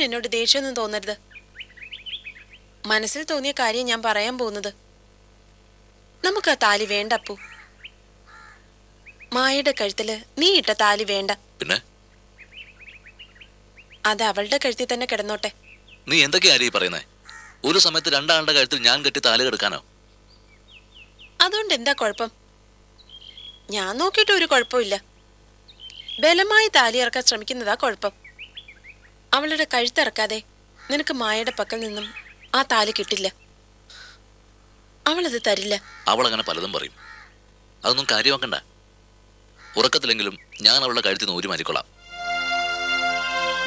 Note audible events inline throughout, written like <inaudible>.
അപ്പുവിന് എന്നോട് ദേഷ്യമൊന്നും തോന്നരുത്. മനസ്സിൽ തോന്നിയ കാര്യം ഞാൻ പറയാൻ പോകുന്നത്. നമുക്ക് ആ താലി വേണ്ട അപ്പു. മായയുടെ കഴുത്തിൽ നീ ഇട്ട താലി വേണ്ട. പിന്നെ? അത് അവളുടെ കഴുത്തിൽ തന്നെ കിടന്നോട്ടെ. നീ എന്തൊക്കെയാ പറയുന്നേ? ഒരു സമയത്ത് രണ്ടാളുടെ കഴുത്തിൽ ഞാൻ കെട്ടി താലി കെടുക്കാനോ? അതുകൊണ്ട് എന്താ കുഴപ്പം? ഞാൻ നോക്കിയിട്ട് ഒരു കുഴപ്പമില്ല. ബലമായി താലി ഇറക്കാൻ ശ്രമിക്കുന്നതാ കുഴപ്പം. അവളുടെ കഴുത്തിറക്കാതെ നിനക്ക് മായയുടെ പക്കൽ നിന്നും ആ താലി കിട്ടില്ല. അവളത് തരില്ല. അവൾ അങ്ങനെ പലതും പറയും. അതൊന്നും കാര്യമാക്കണ്ട. ഉറക്കത്തിലെങ്കിലും ഞാൻ അവളുടെ കഴുത്തിൽ നിന്ന് വേണ്ട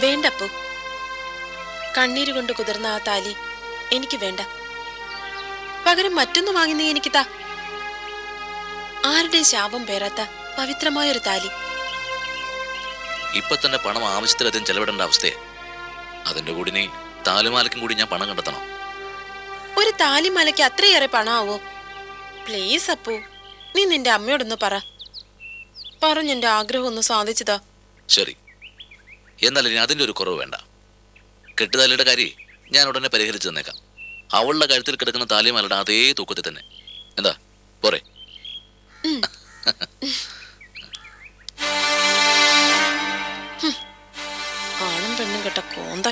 വേണ്ടപ്പോ കണ്ണീര് കൊണ്ട് കുതിർന്ന ആ താലി എനിക്ക് വേണ്ട. പകരം മറ്റൊന്ന് വാങ്ങി നീ എനിക്ക് താ. ആരുടെ ശാപം പേരാത്ത പവിത്രമായൊരു താലി. ഇപ്പൊ തന്നെ പണം ആവശ്യത്തിലധികം ചെലവിടേണ്ട അവസ്ഥയെ അതിന്റെ കൂടി നീ താലിമാലയ്ക്കും കൂടി ഞാൻ പണം കണ്ടെത്തണം. ഒരു താലിമാലയ്ക്ക് അത്രയേറെ പണമാവോ പ്ലീസ് അപ്പു നീ നിന്റെ അമ്മയോടൊന്ന് പറ. പറഞ്ഞെന്റെ ആഗ്രഹം ഒന്ന് സാധിച്ചതാ. ശരി. എന്നാൽ ഇനി അതിന്റെ ഒരു കുറവ് വേണ്ട. കെട്ടുതാലിയുടെ കാര്യം ഞാൻ ഉടനെ പരിഹരിച്ചു തന്നേക്കാം. അവളുടെ കഴുത്തിൽ കിടക്കുന്ന താലിമാലയുടെ അതേ തൂക്കത്തിൽ തന്നെ. എന്താ? പോരെ. <laughs> കെട്ട കോന്ത.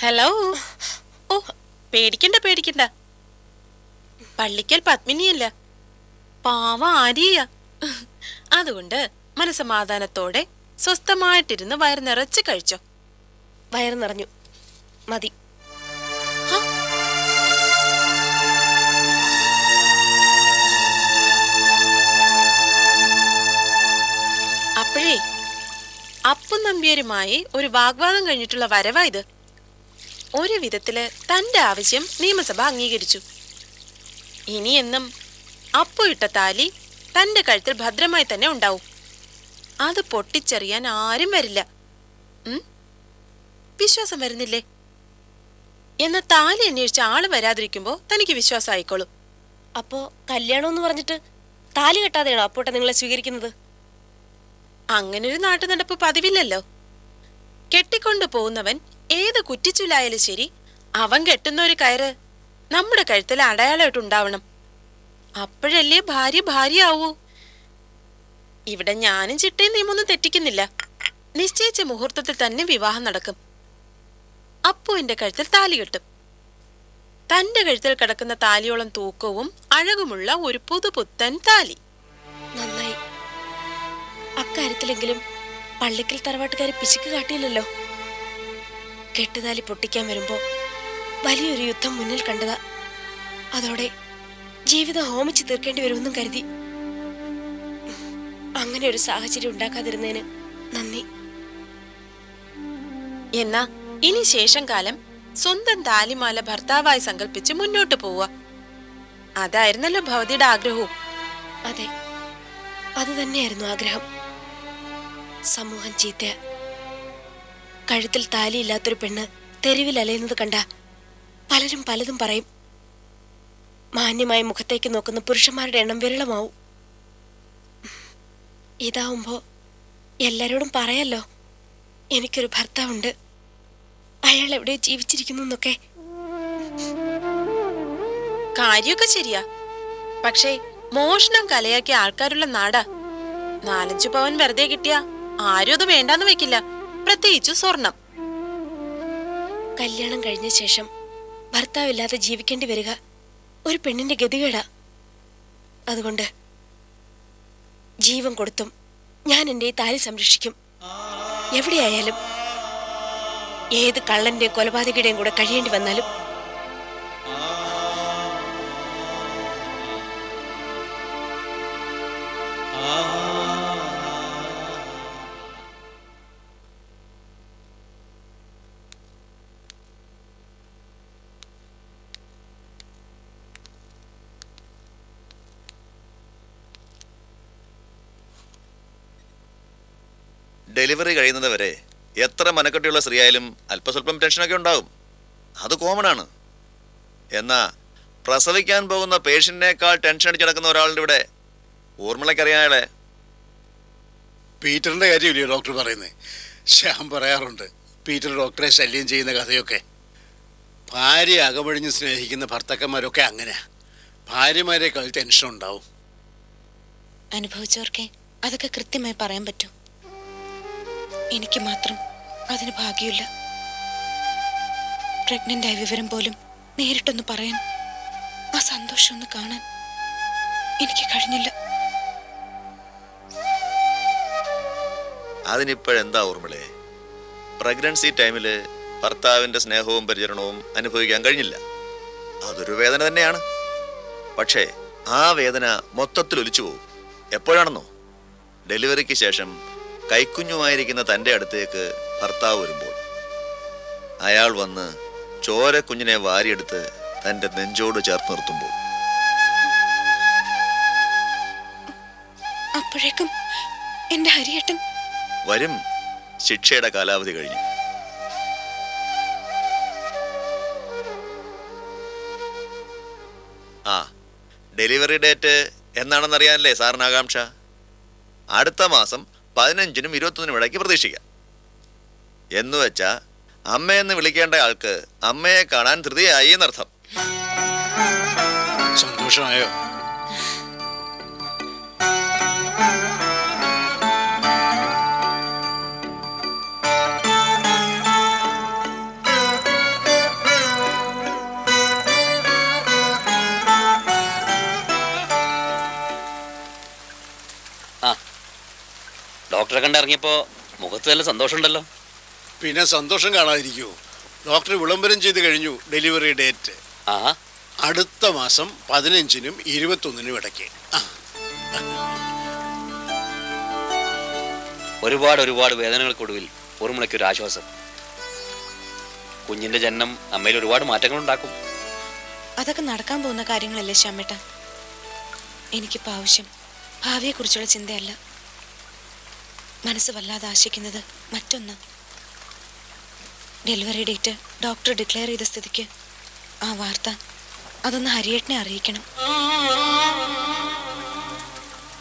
ഹലോ. ഓ പേടിക്കണ്ട പേടിക്കണ്ട. പള്ളിക്കൽ പത്മിനിയല്ല. പാവ ആര്യ അതുകൊണ്ട് മനസമാധാനത്തോടെ സ്വസ്ഥമായിട്ടിരുന്ന് വയർ നിറച്ച് കഴിച്ചോ. വയർ നിറഞ്ഞു മതി. നമ്പ്യാരുമായി ഒരു വാഗ്വാദം കഴിഞ്ഞിട്ടുള്ള വരവാ ഇത്. ഒരു വിധത്തിൽ തന്റെ ആവശ്യം നിയമസഭ അംഗീകരിച്ചു. ഇനി എന്നും അപ്പു ഇട്ട താലി തന്റെ കഴുത്തിൽ ഭദ്രമായി തന്നെ ഉണ്ടാവും. അത് പൊട്ടിച്ചെറിയാൻ ആരും വരില്ല? വിശ്വാസം വരുന്നില്ലേ? എന്ന താലി അന്വേഷിച്ച ആൾ വരാതിരിക്കുമ്പോ തനിക്ക് വിശ്വാസം ആയിക്കോളും അപ്പോ കല്യാണം എന്ന് പറഞ്ഞിട്ട് താലി കെട്ടാതെയാണോ അപ്പോട്ടെ നിങ്ങളെ സ്വീകരിക്കുന്നത്? അങ്ങനൊരു നാട്ടു നടപ്പ് പതിവില്ലല്ലോ. കെട്ടിക്കൊണ്ടു പോകുന്നവൻ ഏത് കുറ്റിച്ചുലായാലും ശരി അവൻ കെട്ടുന്ന ഒരു കയറ് നമ്മുടെ കഴുത്തിൽ അടയാളമായിട്ട് ഉണ്ടാവണം. അപ്പോഴല്ലേ ഭാര്യ ഭാര്യ ആവൂ ഇവിടെ ഞാനും ചിട്ടയും നിയമൊന്നും തെറ്റിക്കുന്നില്ല. നിശ്ചയിച്ച മുഹൂർത്തത്തിൽ തന്നെ വിവാഹം നടക്കും. അപ്പുവിന്റെ കഴുത്തിൽ താലി കെട്ടും. തന്റെ കഴുത്തിൽ കിടക്കുന്ന താലിയോളം തൂക്കവും അഴകുമുള്ള ഒരു പുതുപുത്തൻ താലി. അക്കാര്യത്തിലെങ്കിലും പള്ളിക്കൽ തറവാട്ടുകാരെ പിശുക്ക് കാട്ടിയില്ലല്ലോ. കെട്ടുതാലി പൊട്ടിക്കാൻ വരുമ്പോ വലിയൊരു യുദ്ധം മുന്നിൽ കണ്ടതാ. അതോടെ ജീവിതം ഹോമിച്ച് തീർക്കേണ്ടി വരുമെന്നും കരുതി. അങ്ങനെ ഒരു സാഹചര്യം ഉണ്ടാക്കാതിരുന്നതിന് നന്ദി. എന്നാ ഇനി ശേഷം കാലം സ്വന്തം താലിമാല ഭർത്താവായി സങ്കല്പിച്ച് മുന്നോട്ട് പോവുക. അതായിരുന്നല്ലോ ഭവതിയുടെ ആഗ്രഹവും. അതെ അത് തന്നെയായിരുന്നു ആഗ്രഹം. സമൂഹം ചീത്ത. കഴുത്തിൽ താലിയില്ലാത്തൊരു പെണ്ണ് തെരുവിൽ അലയുന്നത് കണ്ട പലരും പലതും പറയും. മാന്യമായ മുഖത്തേക്ക് നോക്കുന്ന പുരുഷന്മാരുടെ എണ്ണം വിരളമാവും. ഇതാവുമ്പോ എല്ലാരോടും പറയാലോ? എനിക്കൊരു ഭർത്താവുണ്ട്. അയാൾ എവിടെ ജീവിച്ചിരിക്കുന്നു എന്നൊക്കെ. കാര്യമൊക്കെ ശരിയാ. പക്ഷേ മോഷണം കലയാക്കിയ ആൾക്കാരുള്ള നാടാ. നാലഞ്ചു പവൻ വെറുതെ കിട്ടിയ. ആരും അത് വേണ്ടാന്ന് വെക്കില്ല. പ്രത്യേകിച്ചു സ്വർണം. കല്യാണം കഴിഞ്ഞ ശേഷം ഭർത്താവില്ലാതെ ജീവിക്കേണ്ടി വരിക ഒരു പെണ്ണിന്റെ ഗതികേടാ. അതുകൊണ്ട് ജീവൻ കൊടുത്തും ഞാൻ എന്റെ താലി സംരക്ഷിക്കും. എവിടെയായാലും ഏത് കള്ളന്റെയും കൊലപാതകയുടെയും കൂടെ കഴിയേണ്ടി വന്നാലും ഡെലിവറി കഴിയുന്നത് വരെ എത്ര മനക്കെട്ടിയുള്ള സ്ത്രീ ആയാലും അല്പസ്വല്പം ടെൻഷനൊക്കെ ഉണ്ടാകും. അത് കോമൺ ആണ് എന്നാ പ്രസവിക്കാൻ പോകുന്ന പേഷ്യന്റിനേക്കാൾ ടെൻഷൻ അടിച്ച് നടക്കുന്ന ഒരാളുടെ ഇവിടെ ഊർമിളയ്ക്കറിയാം അയാളെ പീറ്ററിന്റെ കാര്യമില്ലയോ ഡോക്ടർ പറയുന്നത് ശ്യാം പറയാറുണ്ട് പീറ്റർ ഡോക്ടറെ ശല്യം ചെയ്യുന്ന കഥയൊക്കെ. ഭാര്യ അകമഴിഞ്ഞ് സ്നേഹിക്കുന്ന ഭർത്താക്കന്മാരൊക്കെ അങ്ങനെയാ ഭാര്യമാരെക്കാൾ ടെൻഷൻ ഉണ്ടാവും അനുഭവിച്ചവർക്കെ അതൊക്കെ കൃത്യമായി പറയാൻ പറ്റൂ. എനിക്ക് മാത്രം അതിന് ഭാഗ്യമില്ല. പ്രഗ്നന്റ് ആയ വിവരം പോലും നേരിട്ടൊന്ന് പറയാൻ ആ സന്തോഷം ഒന്ന് കാണാൻ എനിക്ക് കഴിഞ്ഞില്ല. അതിനിപ്പോഴെന്താ ഓർമ്മളേ പ്രഗ്നൻസി ടൈമിൽ ഭർത്താവിന്റെ സ്നേഹവും പരിചരണവും അനുഭവിക്കാൻ കഴിഞ്ഞില്ല. അതൊരു വേദന തന്നെയാണ്. പക്ഷേ ആ വേദന മൊത്തത്തിൽ ഒലിച്ചു പോകും. എപ്പോഴാണെന്നോ? ഡെലിവറിക്ക് ശേഷം കൈക്കുഞ്ഞുമായിരിക്കുന്ന തന്റെ അടുത്തേക്ക് ഭർത്താവ് വരുമ്പോൾ അയാൾ വന്ന് ചോര കുഞ്ഞിനെ വാരിയെടുത്ത് തന്റെ നെഞ്ചോട് ചേർത്ത് നിർത്തുമ്പോൾ അപ്പോഴേക്കും എന്റെ ഹരിയേട്ടൻ വരും ശിക്ഷയുടെ കാലാവധി കഴിഞ്ഞു. ആ ഡെലിവറി ഡേറ്റ് എന്നാണെന്നറിയാനല്ലേ സാറിന് ആകാംക്ഷ? അടുത്ത മാസം പതിനഞ്ചിനും ഇരുപത്തൊന്നിനും ഇടയ്ക്ക് പ്രതീക്ഷിക്കാം. എന്ന് വെച്ചാ അമ്മയെന്ന് വിളിക്കേണ്ട ആൾക്ക് അമ്മയെ കാണാൻ ധൃതിയായി എന്നർത്ഥം. സന്തോഷമായോ? ഡോക്ടറെ കണ്ടിറങ്ങിയപ്പോ മുഖത്ത് നല്ല സന്തോഷമുണ്ടല്ലോ? പിന്നെ സന്തോഷം കാണാതിരിക്കുമോ ഡോക്ടർ വിളംബരം ചെയ്ത് കഴിഞ്ഞു ഡെലിവറി ഡേറ്റ്. ആ അടുത്ത മാസം പതിനഞ്ചിനും ഇരുപത്തൊന്നിനും ഇടയ്ക്ക്. ഒരുപാട് ഒരുപാട് വേദനകൾക്കൊടുവിൽ ഒരു ആശ്വാസം. കുഞ്ഞിന്റെ ജനനം അമ്മയിൽ ഒരുപാട് മാറ്റങ്ങൾ ഉണ്ടാക്കും അതൊക്കെ നടക്കാൻ പോകുന്ന കാര്യങ്ങളല്ലേ ശ്യാമേട്ട? എനിക്കിപ്പോൾ ആവശ്യം. ഭാവിയെക്കുറിച്ചുള്ള ചിന്തയല്ല. മനസ്സ് വല്ലാതെ ആശിക്കുന്നത് മറ്റൊന്ന്. ഡെലിവറി ഡേറ്റ് ഡോക്ടർ ഡിക്ലെയർ ചെയ്ത സ്ഥിതിക്ക് ആ വാർത്ത അതൊന്ന് ഹരിയേട്ടനെ അറിയിക്കണം.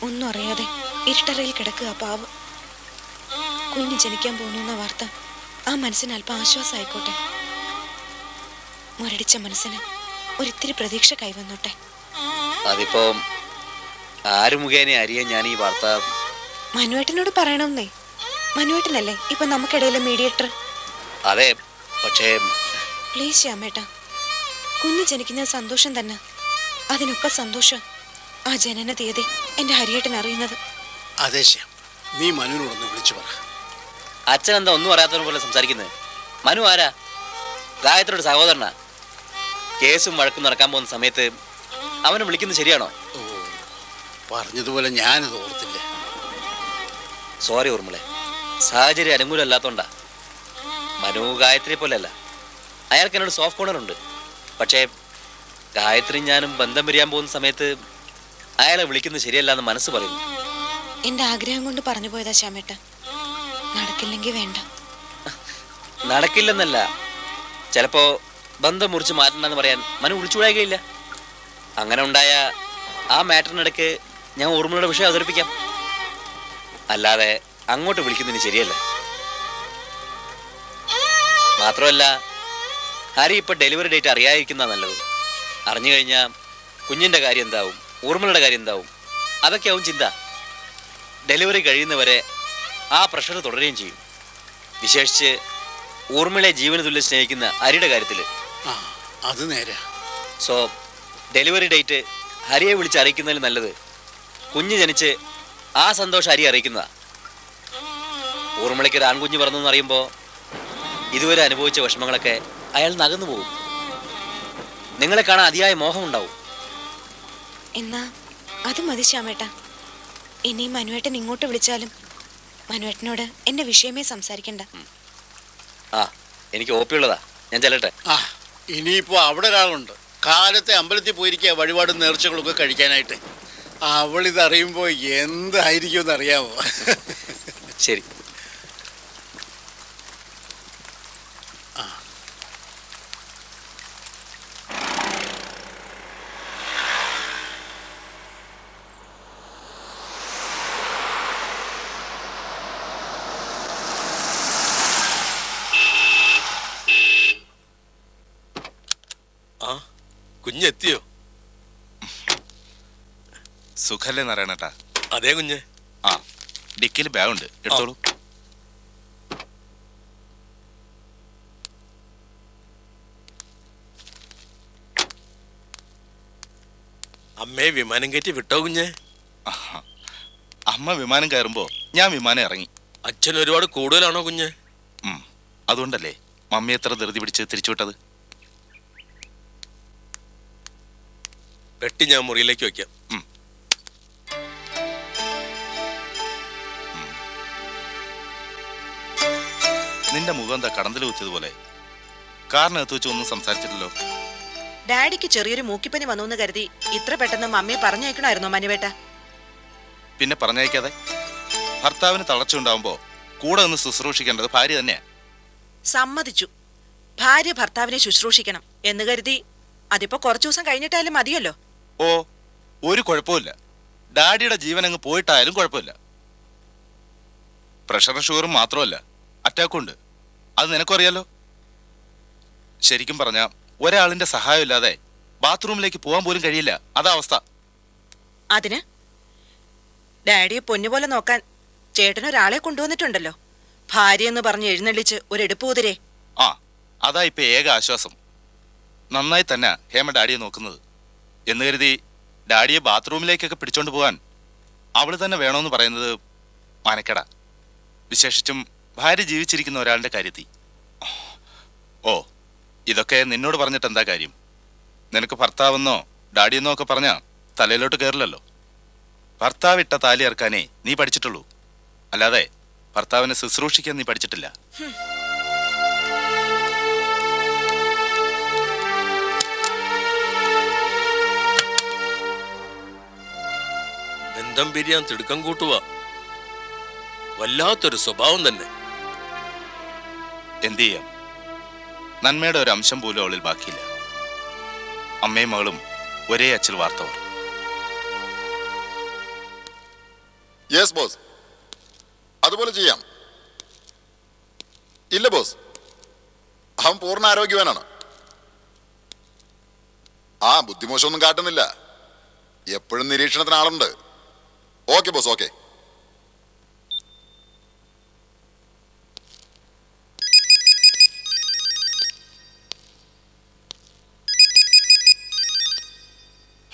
ഒന്നും അറിയാതെ ഇരുട്ടറയിൽ കിടക്കുക പാവ്. കുഞ്ഞ് ജനിക്കാൻ പോകുന്നു വാർത്ത ആ മനസ്സിന് അല്പം ആശ്വാസമായിക്കോട്ടെ. മുരടിച്ച മനസ്സിന് ഒരിത്തിരി പ്രതീക്ഷ കൈവന്നോട്ടെ. അതിപ്പോ ആര് മുഖേന അറിയാൻ ഞാൻ ഈ വാർത്ത മനുവേട്ടനോട് പറയണമെന്നേ മനുവേട്ടനല്ലേ? ഇപ്പൊ നമുക്കിടയിലെ മീഡിയേറ്റർ അതെ പക്ഷേ പ്ലീസ് ശ്യാമേട്ട കുഞ്ഞ് ജനിക്കുന്ന സന്തോഷം തന്നെ. അതിനൊപ്പം സന്തോഷം ആ ജനന തീയതി എന്റെ ഹരിയേട്ടൻ അറിയുന്നത്. അതെ ശ്യാം നീ മനുവിനോടൊന്ന് വിളിച്ചു പറ. അച്ഛൻ എന്താ ഒന്നും അറിയാത്തവനെ പോലെ സംസാരിക്കുന്നത് മനു ആരാ? ഗായത്രിയുടെ സഹോദരനാ. കേസും വഴക്കും നടക്കാൻ പോകുന്ന സമയത്ത് അവനെ വിളിക്കുന്നത് ശരിയാണോ? ഓ പറഞ്ഞതുപോലെ ഞാനത് ഓർത്തില്ല സോറി ഊർമിളെ സാഹചര്യം അനുകൂലമല്ലാത്തോണ്ടാ. മനു ഗായത്രി പോലെയല്ല. അയാൾക്ക് എന്നോട് സോഫ്റ്റ് കോണർ ഉണ്ട്. പക്ഷേ ഗായത്രി ഞാനും ബന്ധം പിരിയാൻ പോകുന്ന സമയത്ത് അയാളെ വിളിക്കുന്നത് ശരിയല്ല എന്ന് മനസ്സ് പറയുന്നു. എന്റെ ആഗ്രഹം കൊണ്ട് പറഞ്ഞു പോയതാ ശ്യാമേട്ട നടക്കില്ലെങ്കിൽ വേണ്ട. നടക്കില്ലെന്നല്ല. ചിലപ്പോ ബന്ധം മുറിച്ച് മാറ്റണ്ടെന്ന് പറയാൻ മനു വിളിച്ചുകൂടായികയില്ല. അങ്ങനെ ഉണ്ടായ ആ മാറ്ററിനിടയ്ക്ക് ഞാൻ ഓർമ്മയുടെ വിഷയം അവതരിപ്പിക്കാം. അല്ലാതെ അങ്ങോട്ട് വിളിക്കുന്നതിന് ശരിയല്ല. മാത്രമല്ല ഹരി ഇപ്പൊ ഡെലിവറി ഡേറ്റ് അറിയാതിരിക്കുന്ന നല്ലത്. അറിഞ്ഞു കഴിഞ്ഞാൽ കുഞ്ഞിന്റെ കാര്യം എന്താവും ഊർമ്മളുടെ കാര്യം എന്താവും അതൊക്കെയാവും ചിന്ത. ഡെലിവറി കഴിയുന്നവരെ ആ പ്രഷർ തുടരുകയും ചെയ്യും. വിശേഷിച്ച് ഊർമ്മിളെ ജീവന തുല്യം സ്നേഹിക്കുന്ന ഹരിയുടെ കാര്യത്തിൽ അത് നേരെ. സോ ഡെലിവറി ഡേറ്റ് ഹരിയെ വിളിച്ച് അറിയിക്കുന്നതിൽ നല്ലത് കുഞ്ഞ് ജനിച്ച് ആ സന്തോഷം അരി അറിയിക്കുന്നതാ. ഊർമിളയ്ക്ക് ഒരു ആൺകുഞ്ഞ് പറഞ്ഞു എന്ന് അറിയുമ്പോൾ ഇതുവരെ അനുഭവിച്ച വിഷമങ്ങളൊക്കെ അയാൾ നകന്നു പോകും. നിങ്ങളെ കാണാൻ അതിയായ മോഹം ഉണ്ടാവും എന്നാ അത് മതി ശ്യാമേട്ട. ഇനി മനുവേട്ടൻ ഇങ്ങോട്ട് വിളിച്ചാലും മനുവേട്ടനോട് എന്റെ വിഷയമേ സംസാരിക്കണ്ട. ആ എനിക്ക് ഓപ്പിയുള്ളതാ ഞാൻ ചെല്ലട്ടെ. ആ ഇനിയിപ്പോ അവിടെ ഒരാളുണ്ട്. കാലത്തെ അമ്പലത്തിൽ പോയിരിക്കുക വഴിപാടും നേർച്ചകളൊക്കെ കഴിക്കാനായിട്ട്. അവൾ അവളിതറിയുമ്പോൾ എന്തായിരിക്കും എന്നറിയാമോ ശരി കുഞ്ഞെത്തിയോ? സുഖല്ലേ നാരായണേട്ടാ? അതേ കുഞ്ഞ്. ആ ഡിക്കിൽ ബാഗ് ഉണ്ട് എടുത്തോളൂ അമ്മയെ വിമാനം കയറ്റി വിട്ടോ കുഞ്ഞ്. അമ്മ വിമാനം കയറുമ്പോ ഞാൻ വിമാനം ഇറങ്ങി. അച്ഛൻ ഒരുപാട് കൂടുതലാണോ കുഞ്ഞ്. അതുകൊണ്ടല്ലേ മമ്മി എത്ര ധൃതി പിടിച്ച് തിരിച്ചുവിട്ടത് പെട്ടി ഞാൻ മുറിയിലേക്ക് വെക്കാം നിന്റെ മുഖം എന്താ കടന്തൽ വെച്ചതുപോലെ? കാറിനകത്ത് വെച്ച് ഒന്നും സംസാരിച്ചിട്ടില്ലല്ലോ? ഡാഡിക്ക് ചെറിയൊരു മൂക്കിപ്പനി വന്നു എന്ന് കരുതി ഇത്ര പെട്ടെന്ന് മമ്മിയെ പറഞ്ഞയക്കണമായിരുന്നോ മനുവേട്ട പിന്നെ പറഞ്ഞയക്കാതെ? ഭർത്താവിന് തളർച്ചയുണ്ടാവുമ്പോ കൂടെ ഒന്ന് ശുശ്രൂഷിക്കേണ്ടത് ഭാര്യ തന്നെയാ. സമ്മതിച്ചു. ഭാര്യ ഭർത്താവിനെ ശുശ്രൂഷിക്കണം എന്ന് കരുതി അതിപ്പോ കുറച്ചു ദിവസം കഴിഞ്ഞിട്ടായാലും മതിയല്ലോ. ഓ ഒരു കുഴപ്പമില്ല ഡാഡിയുടെ ജീവൻ അങ്ങ് പോയിട്ടായാലും കുഴപ്പമില്ല. പ്രഷർ ഷുഗറും മാത്രമല്ല അറ്റാക്കും ഉണ്ട്. അത് നിനക്കറിയാലോ? ശരിക്കും പറഞ്ഞ ഒരാളിന്റെ സഹായമില്ലാതെ ബാത്റൂമിലേക്ക് പോകാൻ പോലും കഴിയില്ല. അതാ അവസ്ഥ. അതിന്? ഡാഡിയെ പൊന്നുപോലെ നോക്കാൻ ചേട്ടനൊരാളെ കൊണ്ടുവന്നിട്ടുണ്ടല്ലോ. ഭാര്യ എന്ന് പറഞ്ഞ് എഴുന്നള്ളിച്ച് ഒരു എടുപ്പ് കുതിരെ. ആ അതാ ഇപ്പൊ ഏക ആശ്വാസം. നന്നായി തന്നെ ഹേമ ഡാഡിയെ നോക്കുന്നത്. എന്ന് കരുതി ഡാഡിയെ ബാത്റൂമിലേക്കൊക്കെ പിടിച്ചോണ്ട് പോകാൻ അവൾ തന്നെ വേണമെന്ന് പറയുന്നത് മാനക്കട. വിശേഷിച്ചും ഭാര്യ ജീവിച്ചിരിക്കുന്ന ഒരാളുടെ കാര്യത്തിൽ ഓ ഇതൊക്കെ നിന്നോട് പറഞ്ഞിട്ട് എന്താ കാര്യം? നിനക്ക് ഭർത്താവെന്നോ ഡാഡിയെന്നോ ഒക്കെ പറഞ്ഞാ തലയിലോട്ട് കയറില്ലല്ലോ ഭർത്താവ് ഇട്ട താലി ഇറക്കാനേ നീ പഠിച്ചിട്ടുള്ളൂ. അല്ലാതെ ഭർത്താവിനെ ശുശ്രൂഷിക്കാൻ നീ പഠിച്ചിട്ടില്ല. ബന്ധം പിരിയാൻ തിടുക്കം കൂട്ടുക വല്ലാത്തൊരു സ്വഭാവം തന്നെ. എന്തു ചെയ്യാം നന്മയുടെ ഒരു അംശം പോലും അവളിൽ ബാക്കിയില്ല. അമ്മയും മകളും ഒരേ അച്ചിൽ വാർത്തവർ യെസ് ബോസ് അതുപോലെ ചെയ്യാം. ഇല്ല ബോസ് അവൻ പൂർണ ആരോഗ്യവാനാണ്. ആ ബുദ്ധിമോശമൊന്നും കാട്ടുന്നില്ല. എപ്പോഴും നിരീക്ഷണത്തിന് ആളുണ്ട് ഓക്കെ ബോസ് ഓക്കെ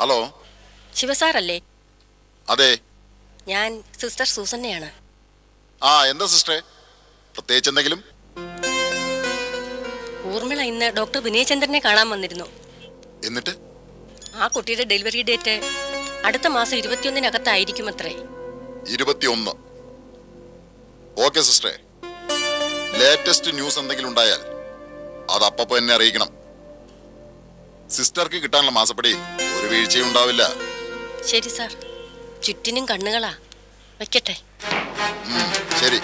ഹലോ. ശിവസാറല്ലേ? അതെ. ഞാൻ സിസ്റ്റർ സൂസന്നയാണ്. ആ എന്താ സിസ്റ്ററെ? പ്രത്യേകിച്ച് എന്തെങ്കിലും? ഊർമിള ഇന്ന് ഡോക്ടർ വിനയചന്ദ്രനെ കാണാൻ വന്നിരുന്നു. എന്നിട്ട്? ആ കുട്ടിയുടെ ഡെലിവറി ഡേറ്റ് അടുത്ത മാസം ഇരുപത്തിയൊന്നിനകത്തായിരിക്കും അത്രേ ഇരുപത്തിയൊന്ന്. ഓക്കെ സിസ്റ്ററെ. ലേറ്റസ്റ്റ് ന്യൂസ് എന്തെങ്കിലും ഉണ്ടായാൽ അത് അപ്പപ്പോ എന്നെ അറിയിക്കണം. സിസ്റ്റർക്ക് കിട്ടാനുള്ള മാസപ്പടി വീഴ്ചയും ഉണ്ടാവില്ല ശരി സാർ. ചുറ്റിനും കണ്ണുകളാ. വെക്കട്ടെ. ശരി.